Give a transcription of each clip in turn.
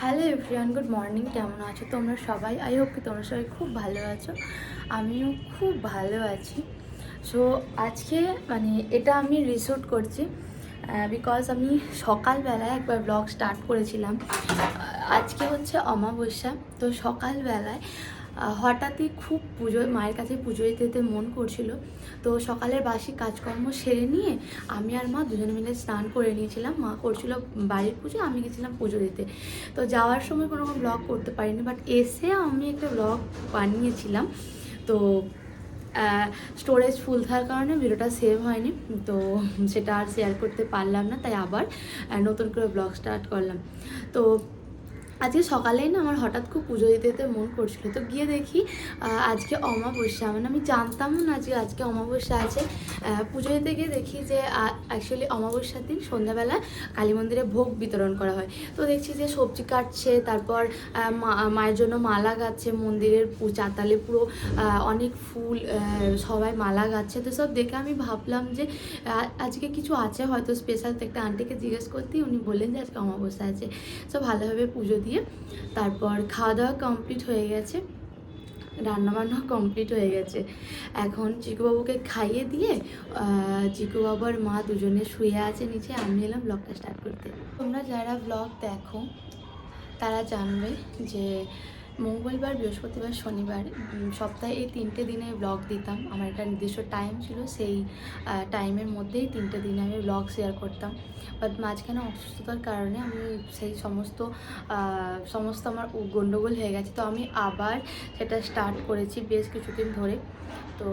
Hello everyone good morning কেমন আছো তোমরা সবাই? আই হোপ কি তোমরা সবাই খুব ভালো আছো। আমিও খুব ভালো আছি। সো আজকে মানে এটা আমি রিসোর্ট করছি বিকজ আমি সকালবেলায় একবার ব্লগ স্টার্ট করেছিলাম। আজকে হচ্ছে অমাবস্যা। তো সকালবেলায় হঠাৎই খুব পুজো, মায়ের কাছে পুজো দিতে দিতে মন করছিল। তো সকালের বাসি কাজকর্ম সেরে নিয়ে আমি আর মা দুজনে মিলে স্নান করে নিয়েছিলাম। মা করছিল বাড়ির পুজো, আমি গেছিলাম পুজো দিতে। তো যাওয়ার সময় কোনো ব্লগ করতে পারিনি বাট এসে আমি একটা ব্লগ বানিয়েছিলাম। তো স্টোরেজ ফুল থাকার কারণে ভিডিওটা সেভ হয়নি। তো সেটা আর শেয়ার করতে পারলাম না, তাই আবার নতুন করে ব্লগ স্টার্ট করলাম। তো আজকে সকালেই না আমার হঠাৎ খুব পুজো দিতে দিতে মন করছিল। তো গিয়ে দেখি আজকে অমাবস্যা। মানে আমি জানতামও না যে আজকে অমাবস্যা আছে। পুজো দিতে গিয়ে দেখি যে অ্যাকচুয়ালি অমাবস্যার দিন সন্ধ্যাবেলা কালী মন্দিরে ভোগ বিতরণ করা হয়। তো দেখছি যে সবজি কাটছে, তারপর মায়ের জন্য মালা গাচ্ছে মন্দিরের চাতালে পুরো অনেক ফুল সবাই মালা গাচ্ছে। তো সব দেখে আমি ভাবলাম যে আজকে কিছু আছে হয়তো স্পেশাল একটা আন্টিকে জিজ্ঞেস করতেই উনি বললেন যে আজকে অমাবস্যা আছে। সো ভালোভাবে পুজো দিয়ে তারপর খাওয়া দাওয়া কমপ্লিট হয়ে গেছে রান্নাবান্না কমপ্লিট হয়ে গেছে। এখন চিকুবাবুকে খাইয়ে দিয়ে চিকুবাবুর চিকুবাবু মা দুজনে শুয়ে আছে নিচে, আমি এলাম ব্লগটা স্টার্ট করতে। তোমরা যারা ব্লগ দেখো, তারা জানবে যে মঙ্গলবার, বৃহস্পতিবার, শনিবার সপ্তাহে এই তিনটে দিনে ব্লগ দিতাম। আমার একটা নির্দিষ্ট টাইম ছিল, সেই টাইমের মধ্যেই তিনটে দিনে আমি ব্লগ শেয়ার করতাম। বাট মাঝখানে অসুস্থতার কারণে আমি সেই সমস্ত সমস্ত আমার গণ্ডগোল হয়ে গেছে। তো আমি আবার সেটা স্টার্ট করেছি বেশ কিছুদিন ধরে। তো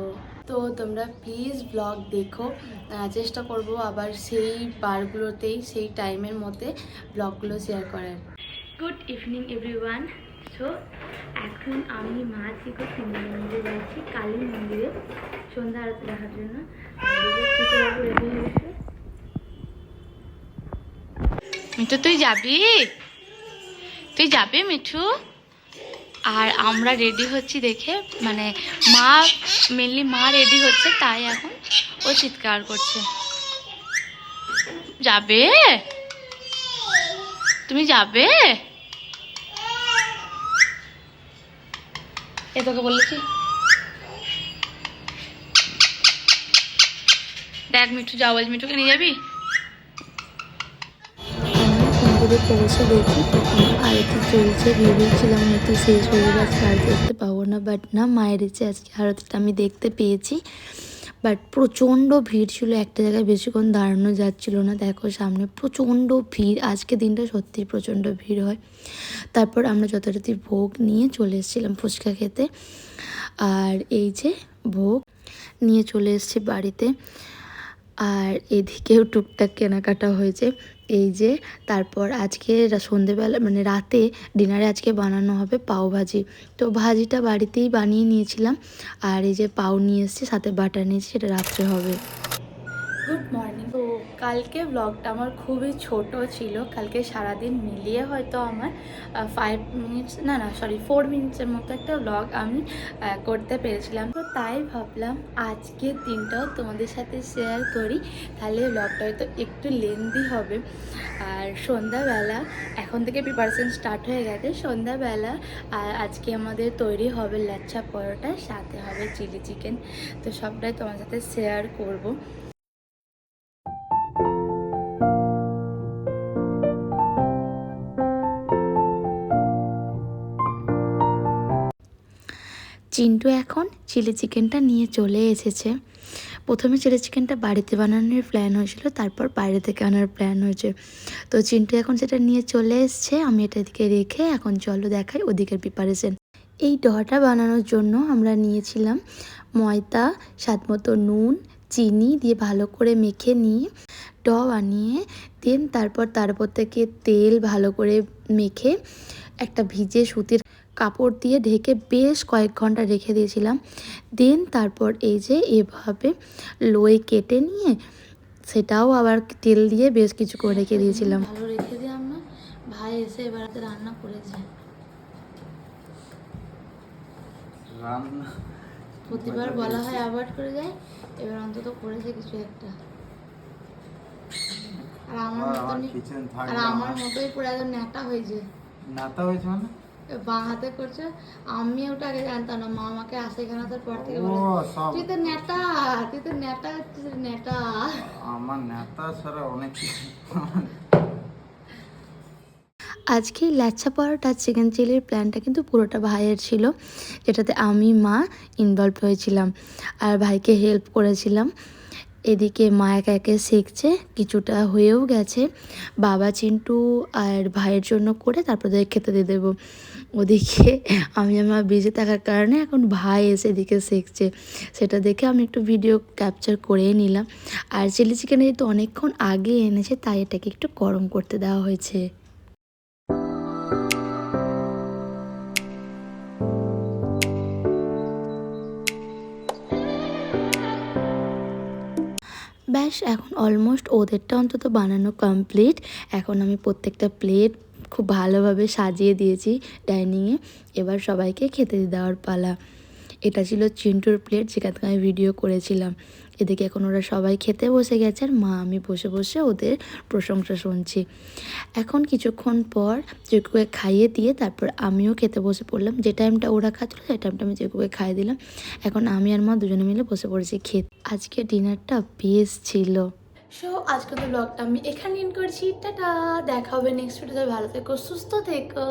তো তোমরা প্লিজ ব্লগ দেখো। চেষ্টা করব আবার সেই বারগুলোতেই সেই টাইমের মধ্যে ব্লগগুলো শেয়ার করার। গুড ইভিনিং এভরিওয়ান সো এখন আমি মা থেকে তিনজন মন্দিরে যাচ্ছি, কালী মন্দিরে। সন্ধ্যা আরতি দেখার জন্য। মিঠু, তুই যাবি? তুই যাবি, মিঠু? আর আমরা রেডি হচ্ছি দেখে মানে মা মেনলি মা রেডি হচ্ছে, তাই এখন ও চিৎকার করছে। যাবে? তুমি যাবে? এ তোকে বলেছি। দেখ মিঠু যাও আজ মিঠুকে নিয়ে যাবি? মন্দিরে পৌঁছে দেখি আরতি চলছে, ভেবেছিলাম হয়তো শেষ হয়ে গেছে, আর দেখতে পাবো না বাট না, মায়ের ইচ্ছে আজকে আরতিটা আমি দেখতে পেয়েছি। বাট প্রচণ্ড ভিড় ছিল একটা জায়গায়, বেশিক্ষণ দাঁড়ানো যাচ্ছিল না। দেখো সামনে প্রচণ্ড ভিড় আজকে দিনটা সত্যি প্রচণ্ড ভিড় হয়। তারপর আমরা যথারীতি ভোগ নিয়ে চলে এসেছিলাম ফুচকা খেতে। আর এই যে ভোগ নিয়ে চলে এসেছি বাড়িতে। আর এদিকেও টুকটাক কেনাকাটা হয়েছে। এই যে তারপর আজকে সন্ধেবেলা মানে রাতে ডিনারে আজকে বানানো হবে পাও ভাজি। তো ভাজিটা বাড়িতেই বানিয়ে নিয়েছিলাম। আর এই যে পাও নিয়ে এসেছি, সাথে বাটার নিয়েছি, সেটা রাত্রে হবে। গুড মর্নিং কালকে ব্লগটা আমার খুবই ছোট ছিল। কালকে সারাদিন মিলিয়ে হয়তো আমার ফাইভ মিনিটস না না সরি ফোর মিনিটসের মতো একটা ব্লগ আমি করতে পেরেছিলাম। তো তাই ভাবলাম আজকের দিনটাও তোমাদের সাথে শেয়ার করি। তাহলে ব্লগটা হয়তো একটু লেন্দি হবে। আর সন্ধ্যাবেলা, এখন থেকে প্রিপারেশন স্টার্ট হয়ে গেছে। সন্ধ্যাবেলা, আর আজকে আমাদের তৈরি হবে লাচ্ছা পরোটা, সাথে হবে চিলি চিকেন তো সবটাই তোমার সাথে শেয়ার করব। চিন্টু এখন চিলি চিকেনটা নিয়ে চলে এসেছে। প্রথমে চিলি চিকেনটা বাড়িতে বানানোর প্ল্যান হয়েছিল, তারপর বাইরে থেকে আনার প্ল্যান হয়েছে। তো চিন্টু এখন সেটা নিয়ে চলে এসছে, আমি এটা দিকে রেখে এখন চলো দেখাই ওদিকের প্রিপারেশন এই ডটা বানানোর জন্য আমরা নিয়েছিলাম ময়দা, স্বাদ মতো নুন, চিনি দিয়ে ভালো করে মেখে নিয়ে ড বানিয়ে দেন তারপর তারপর থেকে তেল ভালো করে মেখে একটা ভিজে সুতির কাপড় দিয়ে ঢেকে বেশ কয়েক ঘণ্টা রেখে দিয়েছিলাম। দেন তারপর এই যে এভাবে লই কেটে নিয়ে সেটাও আবার তেল দিয়ে বেশ কিছু করে রেখে দিয়েছিলাম। ভালো রেখে দিলাম না। ভাই এসে এবার রান্না করেছে। প্রতিবার বলা হয় অ্যাভয়েড করে যায় এবার অন্তত করেছে কিছু একটা। আর আমার আমার মতনই আর আমার আমার। মতোই পুরো একদম ন্যাটা হয়েছে। নাতা হয়েছে মানে? বাঁ হাতে করছে আমি ওটা আগে জানতাম না মা আমাকে আসে এখানে আসার পর থেকে বলে তুই তো নেতা তুই তো নেতা হচ্ছিস নেতা। আমার নেতা ছাড়া অনেক কিছু। আজকে লাচ্ছা পরোটা চিকেন চিলির প্ল্যানটা কিন্তু পুরোটা ভাইয়ের ছিল যেটাতে আমি মা ইনভলভ হয়েছিলাম আর ভাইকে হেল্প করেছিলাম। এদিকে মা একা একে শিখছে, কিছুটা হয়েও গেছে। বাবা চিন্টু আর ভাইয়ের জন্য করে তারপর তাদের খেতে দিয়ে দেবো। ওদিকে আমি আমার বিজে থাকার কারণে এখন ভাই এসে এদিকে শিখছে। সেটা দেখে আমি একটু ভিডিও ক্যাপচার করেই নিলাম। আর চিলি চিকেন যেহেতু অনেকক্ষণ আগে এনেছে, তাই এটাকে একটু গরম করতে দেওয়া হয়েছে। ব্যাস এখন অলমোস্ট ওদেরটা অন্তত বানানো কমপ্লিট এখন আমি প্রত্যেকটা প্লেট খুব ভালোভাবে সাজিয়ে দিয়েছি ডাইনিংয়ে এবার সবাইকে খেতে দেওয়ার পালা। এটা ছিল চিন্টুর প্লেট যেখান থেকে আমি ভিডিও করেছিলাম। এদিকে এখন ওরা সবাই খেতে বসে গেছে আর মা, আমি বসে বসে ওদের প্রশংসা শুনছি। এখন কিছুক্ষণ পর জেকুকে খাইয়ে দিয়ে তারপর আমিও খেতে বসে পড়লাম। যে টাইমটা ওরা খাচ্ছিল, সেই টাইমটা আমি জেকুকে খাইয়ে দিলাম। এখন আমি আর মা দুজনে মিলে বসে পড়েছি খেতে। আজকে ডিনারটা বেশ ছিল। সো আজকে তো ব্লগটা আমি এখানে ইন করছি। টাটা! দেখা হবে নেক্সট ভিডিওতে ভালো থেকো, সুস্থ থেকো।